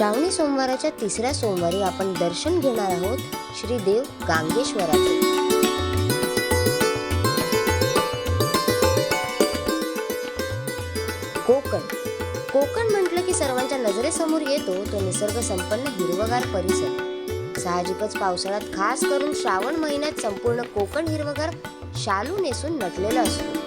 श्रावणी सोमवाराच्या तिसऱ्या सोमवारी आपण दर्शन घेणार आहोत श्री देव गांगेश्वराचे. कोकण. कोकण म्हटलं की सर्वांच्या नजरेसमोर येतो तो निसर्ग संपन्न हिरवगार परिसर. साहजिकच पावसाळ्यात खास करून श्रावण महिन्यात संपूर्ण कोकण हिरवगार शालू नेसून नटलेला असतो.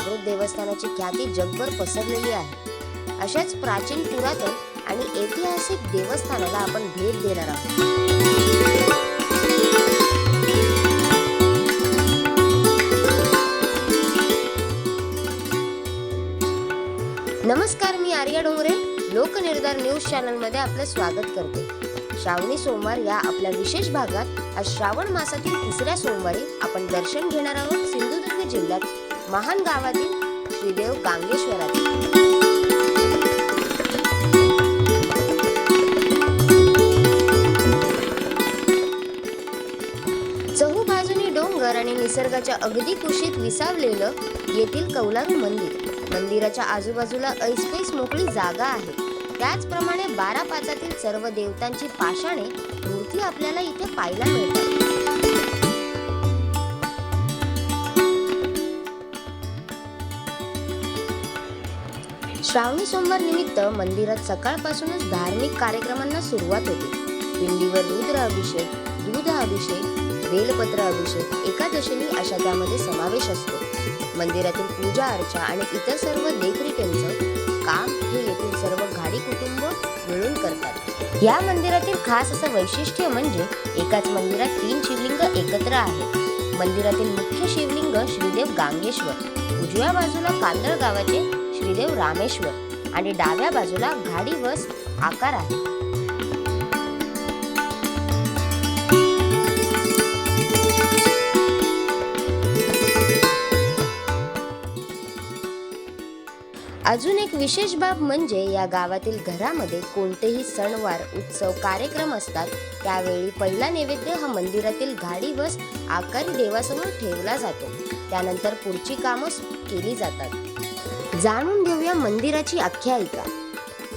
जागृत देवस्थानाची ख्याती जगभर पसरलेली आहे. अशाच प्राचीन पुरातन आणि ऐतिहासिक देवस्थानाला आपण भेट देणार आहोत. नमस्कार मी आर्या डोंगरे. लोकनिर्धार न्यूज चॅनलमध्ये आपलं स्वागत करते. श्रावणी सोमवार या आपल्या विशेष भागात आज श्रावण मासातील तिसऱ्या सोमवारी आपण दर्शन घेणार आहोत सिंधुदुर्ग जिल्ह्यात. महान गावातील श्रीदेव गांगेश्वरातील चहू बाजूनी डोंगर आणि निसर्गाच्या अगदी कुशीत विसावलेलं येथील कौलारू मंदिर. मंदिराच्या आजूबाजूला ऐसपैस मोकळी जागा आहे. त्याचप्रमाणे बारा पाचातील सर्व देवतांची पाषाणे मूर्ती आपल्याला इथे पाहायला मिळतात. श्रावणी सोमवार निमित्त मंदिरात सकाळपासूनच धार्मिक कार्यक्रमांना सुरुवात होते. पिंडीवर रुद्र अभिषेक दूध अभिषेक बेलपत्र अभिषेक एकादशीनी अशा त्यामध्ये समावेश असतो. मंदिरातील पूजा अर्चा आणि इतर सर्व देखरेखींचं काम हे येथील सर्व घाडी कुटुंब मिळून करतात. या मंदिरातील खास असं वैशिष्ट्य म्हणजे एकाच मंदिरात तीन शिवलिंग एकत्र आहेत. मंदिरातील मुख्य शिवलिंग श्रीदेव गांगेश्वर. उजव्या बाजूला कांदळ गावाचे श्रीदेव रामेश्वर आणि डाव्या बाजूला घाडी वस आकार आहे. अजून एक विशेष बाब म्हणजे या गावातील घरामध्ये कोणतेही सणवार उत्सव कार्यक्रम असतात. त्यावेळी पहिला नैवेद्य हा मंदिरातील गाडी बस आकारी देवासमोर ठेवला जातो. त्यानंतर पुढची कामं केली जातात. जाणून घेऊया मंदिराची आख्यायिका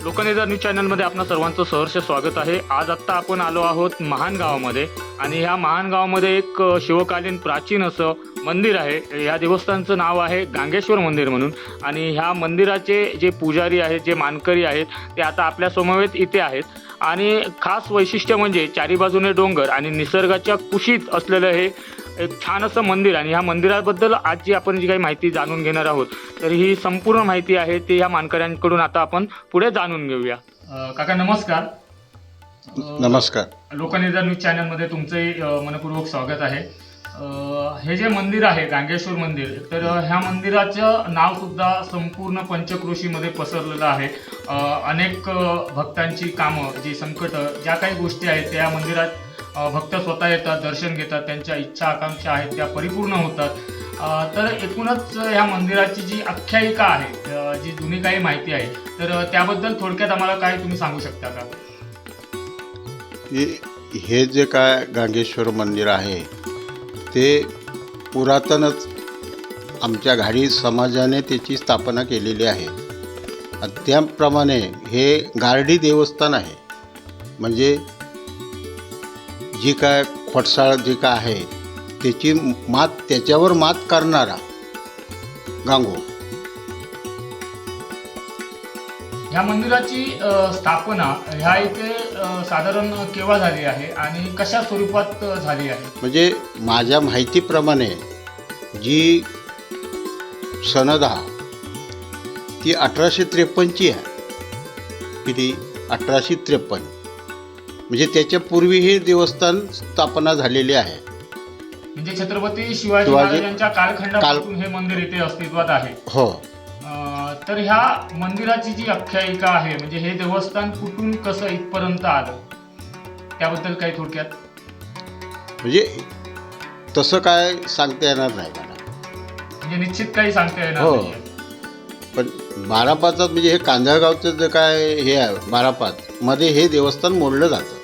लोकनेता न्यूज चॅनलमध्ये आपणा सर्वांचं सहर्ष स्वागत आहे. आज आत्ता आपण आलो आहोत महान गावामध्ये आणि ह्या महान गावामध्ये एक शिवकालीन प्राचीन असं मंदिर आहे. ह्या देवस्थानचं नाव आहे गांगेश्वर मंदिर म्हणून. आणि ह्या मंदिराचे जे पुजारी आहेत जे मानकरी आहेत ते आता आपल्या समवेत इथे आहेत. आणि खास वैशिष्ट्य म्हणजे चारी बाजूने डोंगर आणि निसर्गाच्या कुशीत असलेलं हे एक छान असं मंदिर आणि ह्या मंदिराबद्दल आज जी आपण जी काही माहिती जाणून घेणार आहोत तर ही संपूर्ण माहिती आहे ती ह्या मानकऱ्यांकडून आता आपण पुढे जाणून घेऊया. काका नमस्कार. नमस्कार. लोकनिर्धार न्यूज चॅनलमध्ये तुमचे अ, मनपूर्वक स्वागत आहे. हे जे मंदिर आहे गांगेश्वर मंदिर तर ह्या मंदिराचं नाव सुद्धा संपूर्ण पंचक्रोशीमध्ये पसरलेलं आहे. अनेक भक्तांची कामं जी संकट ज्या काही गोष्टी आहेत त्या मंदिरात भक्त स्वतः येतात दर्शन घेतात त्यांच्या इच्छा आकांक्षा आहेत त्या परिपूर्ण होतात. तर एकूणच ह्या मंदिराची जी आख्यायिका आहे जी जुनी काही माहिती आहे तर त्याबद्दल थोडक्यात आम्हाला काय तुम्ही सांगू शकता का? हे- हे जे काय गांगेश्वर मंदिर आहे ते पुरातनच आमच्या घाडी समाजाने त्याची स्थापना केलेली आहे. त्याप्रमाणे हे गारडी देवस्थान आहे. म्हणजे जी काय खोटसाळ जी काय आहे त्याची मात त्याच्यावर मात करणारा गांगो ह्या मंदिराची अ, स्थापना ह्या इथे अ, साधारण केव्हा झाली आहे आणि कशा स्वरूपात अ, झाली आहे? म्हणजे माझ्या माहितीप्रमाणे जी सनद हा ती अठराशे त्रेपन्नची आहे. किती? अठराशे त्रेपन्न. म्हणजे त्याच्या पूर्वी हे देवस्थान स्थापना झालेली आहे. म्हणजे छत्रपती शिवाजी महाराजांच्या कालखंडापासून हे मंदिर इथे अस्तित्वात आहे. हो. तर ह्या मंदिराची जी आख्यायिका आहे म्हणजे हे देवस्थान कुठून कसं इथपर्यंत आलं? त्याबद्दल काही थोडक्यात. म्हणजे तसं काय सांगता येणार नाही मला. म्हणजे निश्चित काही सांगता येणार हो. पण बारापाचात म्हणजे हे कांदळगावचं जे काय हे आहे बारापाच मध्ये हे देवस्थान मोडलं जातं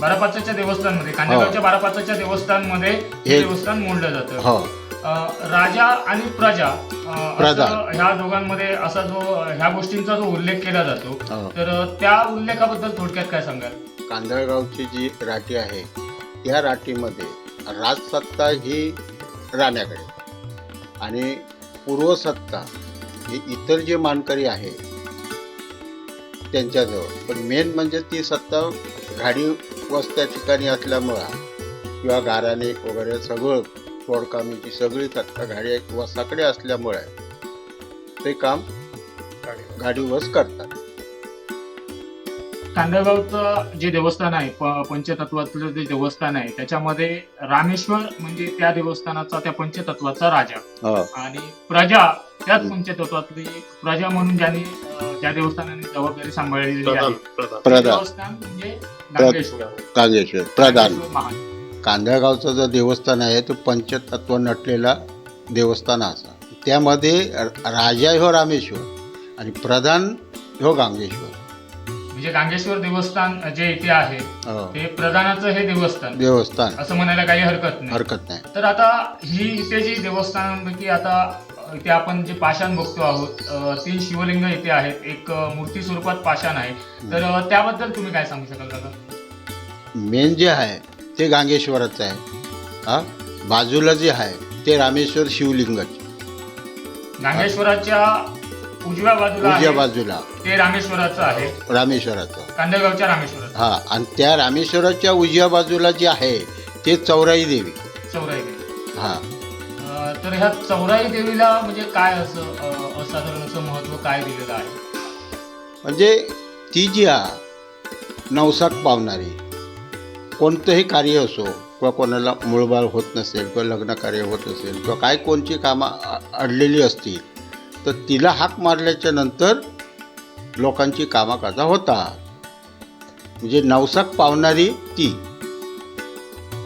बारापाचाच्या देवस्थानमध्ये कांदेगावच्या बारापाचाच्या देवस्थानमध्ये हे हो. हे- देवस्थान मोडलं जातं हो अं, राजा आणि प्रजा अं, प्रजा. असं ह्या दोघांमध्ये असा जो ह्या गोष्टींचा जो उल्लेख केला जातो हो. तर अं, त्या उल्लेखाबद्दल थोडक्यात काय सांगाल कांदळगावची जी राठी आहे त्या राठीमध्ये राजसत्ता ही राण्याकडे आणि पूर्वसत्ता ही इतर जे मानकरी आहे त्यांच्याजवळ. पण मेन म्हणजे ती सत्ता घाडी वस्त्या ठिकाणी असल्यामुळं किंवा गाराणे वगैरे सगळं तोडकामीची सगळी सत्ता घाडी वसाकडे असल्यामुळे ते काम गाडीवस करतात. कांदळगावचं जे देवस्थान आहे पंचतत्वातलं जे देवस्थान आहे त्याच्यामध्ये रामेश्वर म्हणजे त्या देवस्थानाचा त्या पंचतत्वाचा राजा हो. आणि प्रजा त्याच हम्म. पंचतत्वातली प्रजा म्हणून ज्यांनी ज्या देवस्थानाने जबाबदारी सांभाळलेली आहे. ते प्रधान. देवस्थान म्हणजे प्रधान. महान. कांदळगावचं जो देवस्थान आहे तो पंचतत्व नटलेला देवस्थान असा. त्यामध्ये र- राजा हो रामेश्वर आणि प्रधान हो गांगेश्वर. म्हणजे गांगेश्वर देवस्थान जे इथे आहे हो. ते प्रधानाचं हे देवस्थान. देवस्थान. असं म्हणायला काही हरकत नाही. हरकत नाही. तर आता ही इथे जी देवस्थानांपैकी आता इथे आपण जे पाषाण बघतो आहोत तीन शिवलिंग इथे आहेत. एक मूर्ती स्वरूपात पाषाण आहे. तर त्याबद्दल तुम्ही काय सांगू शकाल दादा? मेन जे आहे ते गांगेश्वराचं आहे. हा? बाजूला जे आहे ते रामेश्वर शिवलिंगाचे. नागेश्वराच्या उजव्या बाजूला उजव्या बाजूला. ते रामेश्वराचं आहे. रामेश्वराचं. कांदेगावच्या रामेश्वराचं. हा आणि त्या रामेश्वराच्या उजव्या बाजूला जे आहे ते चौराई देवी. चौराई देवी. हा. तर ह्या चौराई देवीला म्हणजे काय असं अ, असाधारण असं महत्त्व काय दिलेलं आहे? म्हणजे ती जी आहे नवसाक पावणारी कोणतंही कार्य असो किंवा कोणाला मूळबाळ होत नसेल किंवा लग्न कार्य होत असेल किंवा काय कोणची कामं अ- अडलेली असतील तर तिला हाक मारल्याच्या नंतर लोकांची कामं काजा होतात. म्हणजे नवसाक पावणारी ती.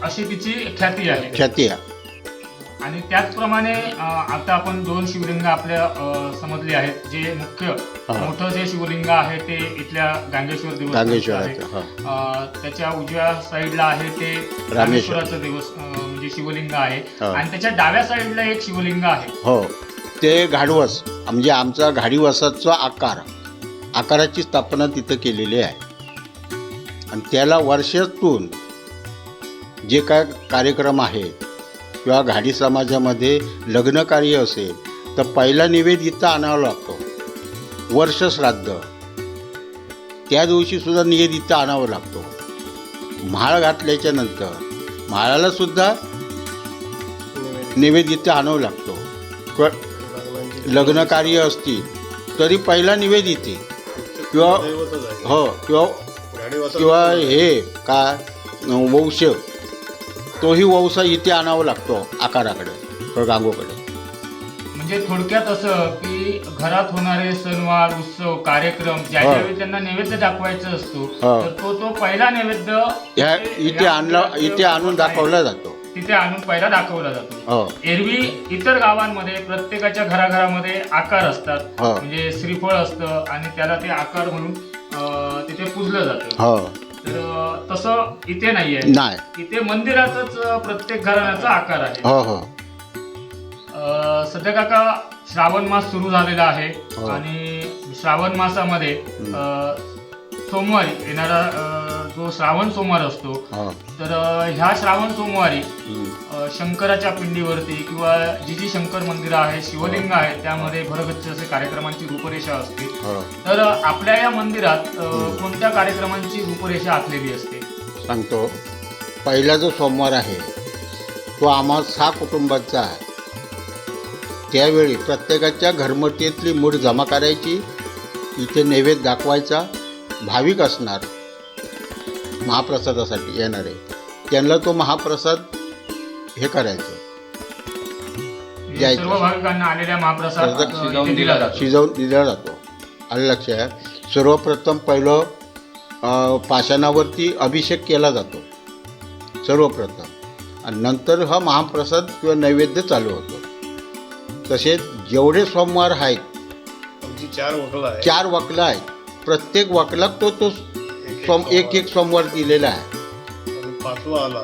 अशी तिची ख्याती आहे. ख्याती आहे. आणि त्याचप्रमाणे आता आपण दोन शिवलिंग आपल्या समजली आहेत जे मुख्य. मोठं जे शिवलिंग आहे ते इथल्या गांगेश्वर देवस्थानचं आहे. त्याच्या उजव्या साईडला आहे ते रामेश्वराचं देवस्थ म्हणजे शिवलिंग आहे. आणि त्याच्या डाव्या साईडला एक शिवलिंग आहे. हो. ते घाडवस म्हणजे आमचा घाडीवसाचा आकार. आकाराची स्थापना तिथं केलेली आहे. आणि त्याला वर्षातून जे काय कार्यक्रम आहेत किंवा घाडी समाजामध्ये लग्नकार्य असेल तर पहिला निवेद इथं आणावा लागतो. वर्ष श्राद्ध. त्या दिवशी सुद्धा निवेद इथं आणावा लागतो. म्हाळ घातल्याच्या नंतर म्हाळाला सुद्धा निवेद इथं आणावं लागतो. क- लग्नकार्य असतील तरी पहिला निवेद किंवा हो किंवा किंवा हे काय वंश. तोही वंश इथे आणावा लागतो आकाराकडे गांगोकडे. म्हणजे थोडक्यात असं की घरात होणारे सणवार उत्सव कार्यक्रम ज्या हो. ज्यावेळी त्यांना नैवेद्य दाखवायचा असतो हो. तर तो तो पहिला नैवेद्य ह्या इथे आणला इथे आणून दाखवला जातो. तिथे आणून पहिला दाखवला जातो. हो. एरवी इतर गावांमध्ये प्रत्येकाच्या घराघरामध्ये आकार असतात. हो. म्हणजे श्रीफळ असतं आणि त्याला ते आकार म्हणून अं, तिथे पूजलं जातं. हो. तर तसं इथे नाहीये. नाही. इथे मंदिरातच प्रत्येक घराण्याचा आकार आहे. हो हो. अं, सध्या काका श्रावण मास सुरू झालेला आहे हो. आणि श्रावण मासामध्ये अं, सोमवारी येणारा अं, जो श्रावण सोमवार असतो तर ह्या श्रावण सोमवारी शंकराच्या पिंडीवरती किंवा जी जी शंकर मंदिरं आहे शिवलिंग आहे त्यामध्ये भरगच्च असे कार्यक्रमांची रूपरेषा असते. तर आपल्या या मंदिरात कोणत्या कार्यक्रमांची रूपरेषा आखलेली असते? सांगतो. पहिला जो सोमवार आहे तो आम्हा सहा कुटुंबाचा आहे. त्यावेळी प्रत्येकाच्या घरमटीतली मूठ जमा करायची इथे नैवेद्य दाखवायचा भाविक असणार. महाप्रसादासाठी येणारे त्यांना तो महाप्रसाद हे करायचं. सर्व भाविकांना आलेल्या महाप्रसाद दिला जातो. शिजवून दिला जातो. आलं लक्षात सर्वप्रथम पहिलं पाषाणावरती अभिषेक केला जातो. सर्वप्रथम. आणि नंतर हा महाप्रसाद किंवा नैवेद्य चालू होतो. तसेच जेवढे सोमवार आहेत चार वकलं आहे चार वकला आहेत. प्रत्येक वकला तो तो सोम एक एक सोमवार दिलेला आहे. आणि पाचवा आला.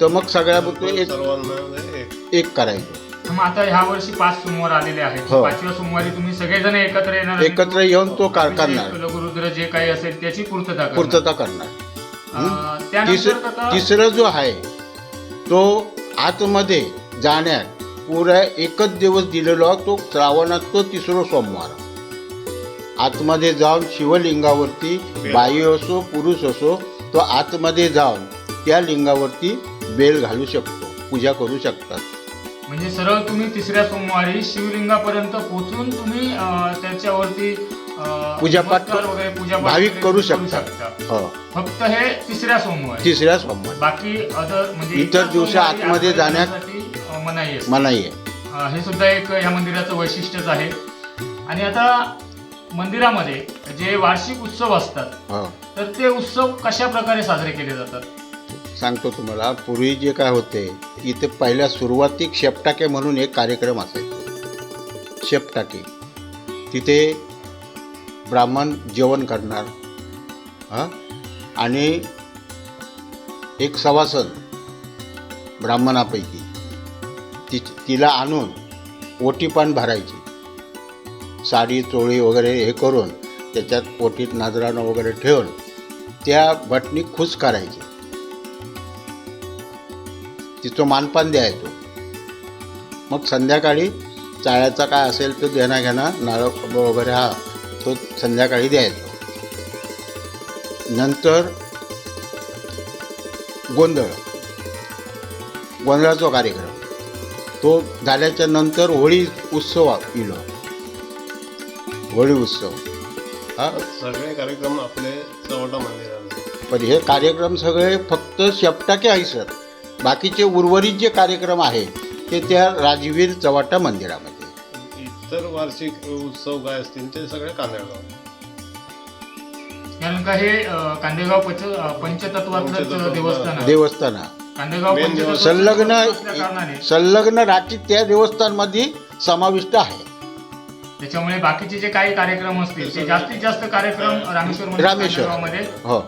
तर मग सगळ्या एक सर्वांना एक. एक करायचं. मग आता ह्या वर्षी पाच सोमवार आलेले आहेत. हो. पाचव्या सोमवारी तुम्ही सगळेजण एकत्र येणार आणि एकत्र येऊन तो का- तुमचे करणार. जे काही असेल त्याची पूर्तता करणार. पूर्तता करणार. अं, तिस तिसरं जो आहे तो आतमध्ये जाण्यात पुरा एकच दिवस दिलेला तो श्रावणात तो तिसरा सोमवार. आतमध्ये जाऊन शिवलिंगावरती बाई असो पुरुष असो तो आतमध्ये जाऊन त्या लिंगावरती बेल घालू शकतो पूजा करू शकतात. म्हणजे सरळ तुम्ही तिसऱ्या सोमवारी शिवलिंगापर्यंत पोहोचून तुम्ही अं, त्याच्यावरती अं, पूजापाठ नमस्कार वगैरे पूजापाठ भाविक वगैरे करू शकतात हो. फक्त हे तिसऱ्या सोमवारी. तिसऱ्या सोमवार. बाकी अदर म्हणजे इतर दिवशी सोमवारी आतमध्ये जाण्यात जाण्यासाठी, अं, मनाई मनाई आहे. अं, हे सुद्धा एक या मंदिराचं वैशिष्ट्यच आहे. आणि आता मंदिरामध्ये जे वार्षिक उत्सव असतात हो. तर ते उत्सव कशा प्रकारे साजरे केले जातात? सांगतो तुम्हाला पूर्वी जे काय होते इथे पहिल्या सुरुवातीक शेपटाके म्हणून एक कार्यक्रम असायचा. शेपटाके. तिथे ब्राह्मण जेवण करणार हां? आणि एक सवासन ब्राह्मणापैकी ति तिला आणून ओटीपान भरायची. साडी चोळी वगैरे हे करून त्याच्यात पोटीत नाजराणं वगैरे ठेवून त्या भटनी खुश करायची. तिचं मानपान द्यायचो मग संध्याकाळी चाळ्याचा काय असेल तो देणा घेणा नारळ वगैरे हा तो संध्याकाळी द्यायचो. नंतर गोंधळ. गोंधळाचा कार्यक्रम. तो झाल्याच्यानंतर होळी उत्सव इलो. होळी उत्सव. हा? सगळे कार्यक्रम आपले चवटा मंदिराला पण हे कार्यक्रम सगळे फक्त शेपटाके आहे सर. बाकीचे उर्वरित जे कार्यक्रम आहे ते त्या राजवीर चव्हाटा मंदिरामध्ये. इतर वार्षिक उत्सव काय असतील ते सगळे कांदळगाव कारण का हे अं, कांदेगाव पंच अं, पंचतत्वातलंच पंचतत्व, देवस्थान आहे. देवस्थान कांदेगाव मेन संलग्न असल्या कारणाने संलग्न राठी त्या देवस्थानमध्ये समाविष्ट आहे. त्याच्यामुळे बाकीचे जे काही कार्यक्रम असतील ते जास्तीत जास्त कार्यक्रम रामेश्वर रामेश्वर. मध्ये हो.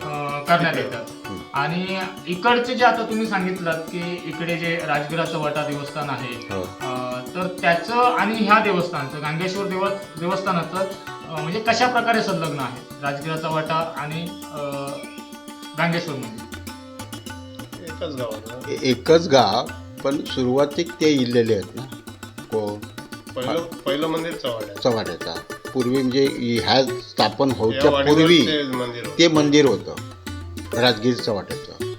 करण्यात येतात. आणि इकडचे जे आता तुम्ही सांगितलं की इकडे जे राजगिराचं वाटा देवस्थान आहे हो. अं, तर त्याचं आणि ह्या देवस्थानचं गांगेश्वर देव देवस्थानाचं अं, म्हणजे कशा प्रकारे संलग्न आहे? राजगिराचा वाटा आणि अं, गांगेश्वर मंदिर एकच गावात ए- एकच गाव पण सुरुवातीक ते इलेले आहेत ना. को पहिलं पहिलं मंदिर चव्हाट्याचा पूर्वी म्हणजे ह्या स्थापन या होच्या पूर्वी ते मंदिर होतं. ते मंदिर होतं. राजगीर चव्हाट्याचं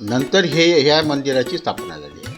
नंतर हे ह्या मंदिराची स्थापना झाली आहे.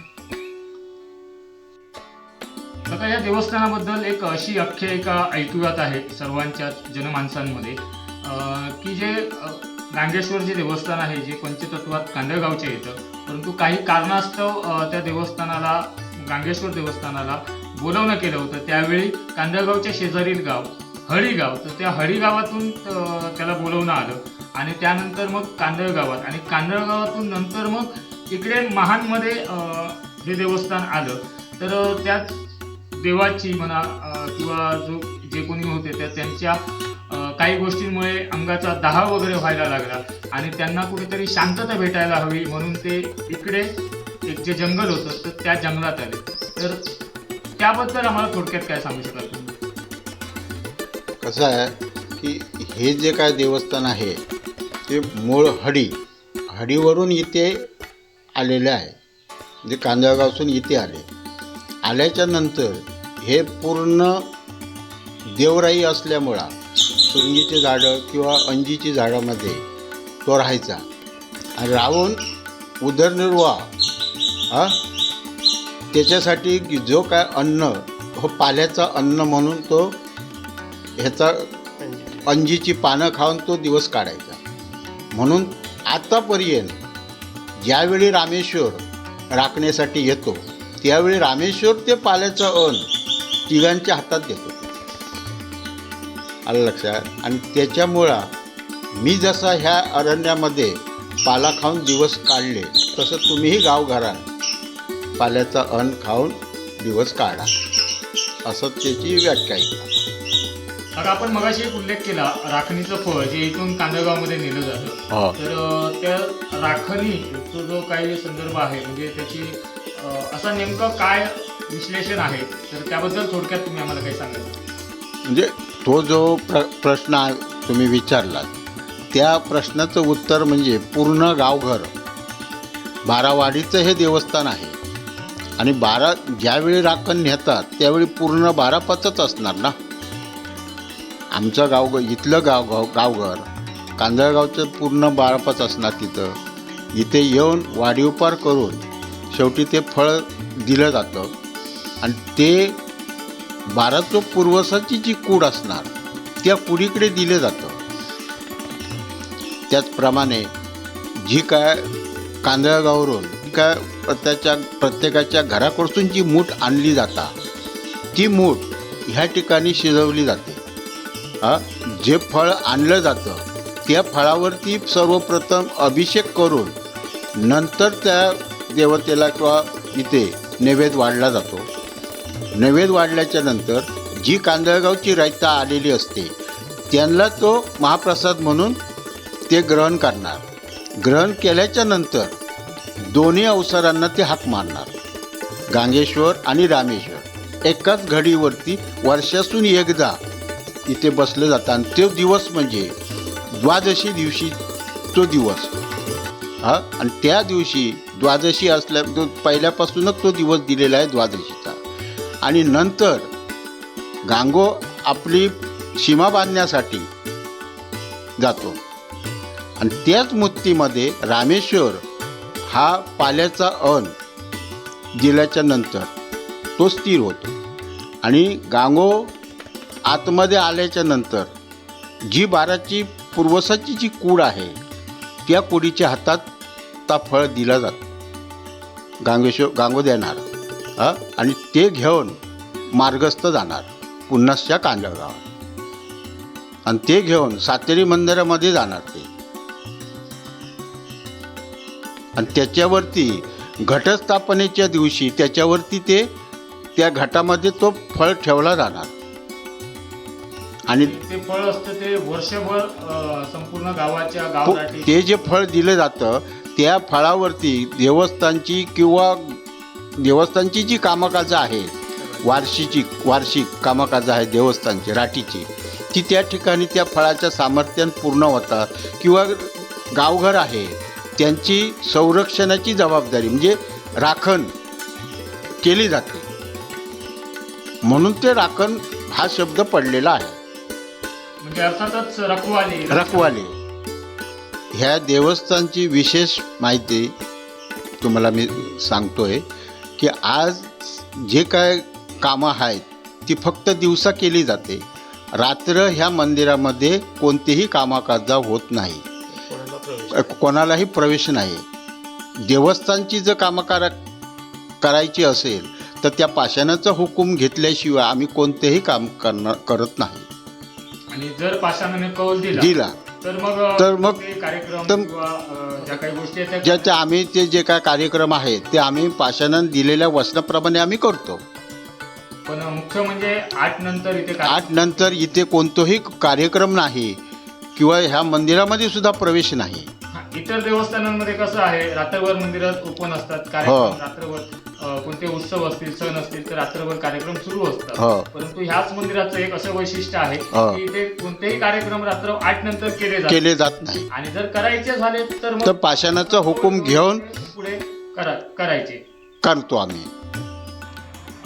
आता या देवस्थानाबद्दल एक अशी आख्यायिका ऐकूयात आहे सर्वांच्या जनमानसांमध्ये. अं, की जे अं, गांगेश्वर जे देवस्थान आहे जे पंचतत्वात कांदळगावचे येतं परंतु काही कारणास्तव अं, त्या देवस्थानाला गांगेश्वर देवस्थानाला बोलवणं केलं होतं. त्यावेळी कांदळगावच्या शेजारील गाव हळीगाव तर त्या हळीगावातून त्याला बोलवणं आलं. आणि त्यानंतर मग कांदळगावात. आणि कांदळगावातून नंतर मग इकडे महानमध्ये हे देवस्थान आलं तर त्याच त्यात देवाची म्हणा किंवा जो जे कोणी होते त्या त्यांच्या काही गोष्टींमुळे अंगाचा दाह वगैरे व्हायला लागला. आणि त्यांना कुठेतरी शांतता भेटायला हवी म्हणून ते इकडे एक जे जंगल होतं तर त्या जंगलात आले. तर त्याबद्दल आम्हाला थोडक्यात काय सांगू शकाल कसं आहे की हे जे काय देवस्थान आहे ते मूळ हडी हडीवरून इथे आलेले आहे. म्हणजे कांदळगावसून इथे आले. आल्याच्यानंतर हे पूर्ण देवराई असल्यामुळं सुरंगीची झाडं किंवा अंजीची झाडामध्ये तो राहायचा. आणि राहून उदरनिर्वाह हा? त्याच्यासाठी जो काय अन्न हो पाल्याचा अन्न म्हणून तो ह्याचा अंजीची पानं खाऊन तो दिवस काढायचा. म्हणून आतापर्यंत ज्यावेळी रामेश्वर राखण्यासाठी येतो त्यावेळी रामेश्वर ते पाल्याचं अन्न तिघांच्या हातात देतो. आलं लक्षात? आणि त्याच्यामुळं मी जसा ह्या अरण्यामध्ये पाला खाऊन दिवस काढले तसं तुम्हीही गावघरात पाल्याचा अन्न खाऊन दिवस काढा. असं त्याची व्याख्या आहे. आता आपण मगाशी एक उल्लेख केला राखणीचं फळ जे इथून कांदळगावमध्ये नेलं जातं. तर त्या राखणीचा जो काही संदर्भ आहे म्हणजे त्याची असा नेमकं काय विश्लेषण आहे? तर त्याबद्दल थोडक्यात तुम्ही आम्हाला काही सांगाल. म्हणजे तो जो प्र प्रश्न आहे तुम्ही विचारलात त्या प्रश्नाचं उत्तर म्हणजे पूर्ण गावघर. बारावाडीचं हे देवस्थान आहे. आणि बारा ज्यावेळी राखण नेतात त्यावेळी पूर्ण बारा पाचच असणार ना? आमचं गाव इथलं गाव गाव गावघर कांदळगावचं पूर्ण बारापच असणार तिथं. इथे येऊन वाढीवपार करून शेवटी ते फळ दिलं जातं. आणि ते बाराचं पूर्वसाची जी कूड असणार त्या कुडीकडे दिलं जातं. त्याचप्रमाणे जी काय कांदळगावरून एका प्रत्याच्या प्रत्येकाच्या घराकडसून जी मूठ आणली जाता. ती मूठ ह्या ठिकाणी शिजवली जाते. जे फळ आणलं जातं त्या फळावरती सर्वप्रथम अभिषेक करून नंतर त्या देवतेला किंवा इथे नैवेद्य वाढला जातो. नैवेद्य वाढल्याच्या नंतर जी कांदळगावची रायता आलेली असते त्यांना तो महाप्रसाद म्हणून ते ग्रहण करणार. ग्रहण केल्याच्यानंतर दोन्ही अवसरांना ते हाक मारणार. गांगेश्वर आणि रामेश्वर. एकाच घडीवरती वर्षातून एकदा इथे बसलं जातात. आणि तो दिवस म्हणजे द्वादशी दिवशी तो दिवस. हा आणि त्या दिवशी द्वादशी असल्या तो पहिल्यापासूनच तो दिवस दिलेला आहे द्वादशीचा. आणि नंतर गांगो आपली सीमा बांधण्यासाठी जातो. आणि त्याच मूर्तीमध्ये रामेश्वर हा पाल्याचा अन दिल्याच्या नंतर. तो स्थिर होतो. आणि गांगो आतमध्ये आल्याच्यानंतर जी बाराची पूर्वसाची जी कूड आहे त्या कुडीच्या हातात ता फळ दिला जातो. गांगेश्वर गांगो देणार. आणि ते घेऊन मार्गस्थ जाणार पुन्हाच्या कांदळगावात आणि ते घेऊन सातेरी मंदिरामध्ये जाणार ते. आणि त्याच्यावरती घटस्थापनेच्या दिवशी त्याच्यावरती ते त्या घटामध्ये तो फळ ठेवला जाणार. आणि ते फळ असतं ते वर्षभर संपूर्ण गावाच्या तो- गावसाठी ते जे फळ दिलं जातं त्या फळावरती देवस्थानची किंवा देवस्थानची जी कामकाजं आहे वार्षिकची वार्षिक कामकाजं आहे देवस्थानची राठीची ती त्या ठिकाणी त्या फळाच्या सामर्थ्यान पूर्ण होतात. किंवा गावघर आहे त्यांची संरक्षणाची जबाबदारी म्हणजे राखण केली जाते. म्हणून ते राखण हा शब्द पडलेला आहे. म्हणजे अर्थातच रखवाली. रखवाले. ह्या देवस्थानची विशेष माहिती तुम्हाला मी सांगतोय की आज जे काय कामं आहेत ती फक्त दिवसा केली जाते. रात्र ह्या मंदिरामध्ये कोणतीही कामाकाजा होत नाही. कोणालाही प्रवेश नाही. देवस्थानची जर कामं करा करायची असेल तर त्या पाषाणाचा हुकूम घेतल्याशिवाय आम्ही कोणतेही काम करणार करत नाही. आणि जर पाषाणाने कौल दिला दिला. तर मग तर मग- कार्यक्रम ज्या काही गोष्टी ज्याच्या आम्ही ते जे काय कार्यक्रम आहेत ते आम्ही पाषाणानं दिलेल्या वचनाप्रमाणे आम्ही करतो. पण मुख्य म्हणजे आठ नंतर इथे आठ नंतर इथे कोणतोही कार्यक्रम नाही. किंवा ह्या मंदिरामध्ये सुद्धा प्रवेश नाही हा, इतर देवस्थानांमध्ये कसं आहे रात्रभर मंदिरात ओपन असतात हो. कार्यक्रम रात्रभर अ, कोणते उत्सव असतील सण असतील तर रात्रभर कार्यक्रम सुरू हो. असतात परंतु ह्याच मंदिराचं एक असं वैशिष्ट्य आहे हो. की इथे कोणतेही कार्यक्रम रात्र आठ नंतर केले जातात केले जात नाही आणि जर करायचे झाले तर मग पाषाणाचा हुकूम घेऊन पुढे करा- करायचे करतो आम्ही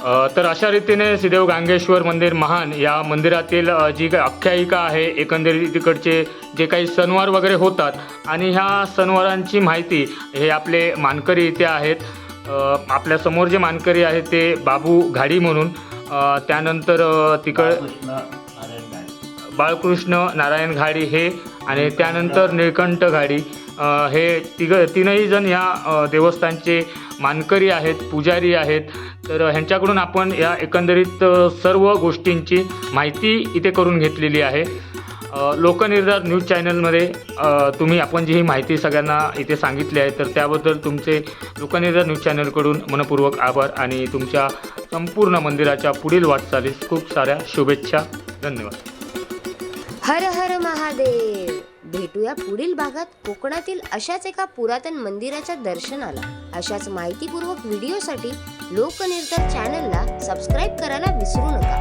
तर अशा रीतीने सिदेव गांगेश्वर मंदिर महान या मंदिरातील जी काही आख्यायिका आहे एकंदरीत तिकडचे जे काही सणवार वगैरे होतात आणि ह्या सणवारांची माहिती हे आपले मानकरी इथे आहेत. अ, आपल्यासमोर जे मानकरी आहेत ते बाबू घाडी म्हणून. त्यानंतर तिकड बाळकृष्ण नारायण घाडी हे आणि त्यानंतर निळकंठ घाडी हे तिघ तीनही जण या देवस्थानचे मानकरी आहेत पुजारी आहेत. तर ह्यांच्याकडून आपण या एकंदरीत सर्व गोष्टींची माहिती इथे करून घेतलेली आहे. लोकनिर्धार न्यूज चॅनलमध्ये तुम्ही आपण जी ही माहिती सगळ्यांना इथे सांगितली आहे तर त्याबद्दल तुमचे लोकनिर्धार न्यूज चॅनलकडून मनपूर्वक आभार आणि तुमच्या संपूर्ण मंदिराच्या पुढील वाटचालीस खूप साऱ्या शुभेच्छा. धन्यवाद. हर हर महादेव. भेटूया पुढील भागात कोकणातील अशाच एका पुरातन मंदिराच्या दर्शनाला. अशाच माहितीपूर्वक व्हिडिओसाठी लोकनिर्धार चॅनलला सबस्क्राईब करायला विसरू नका.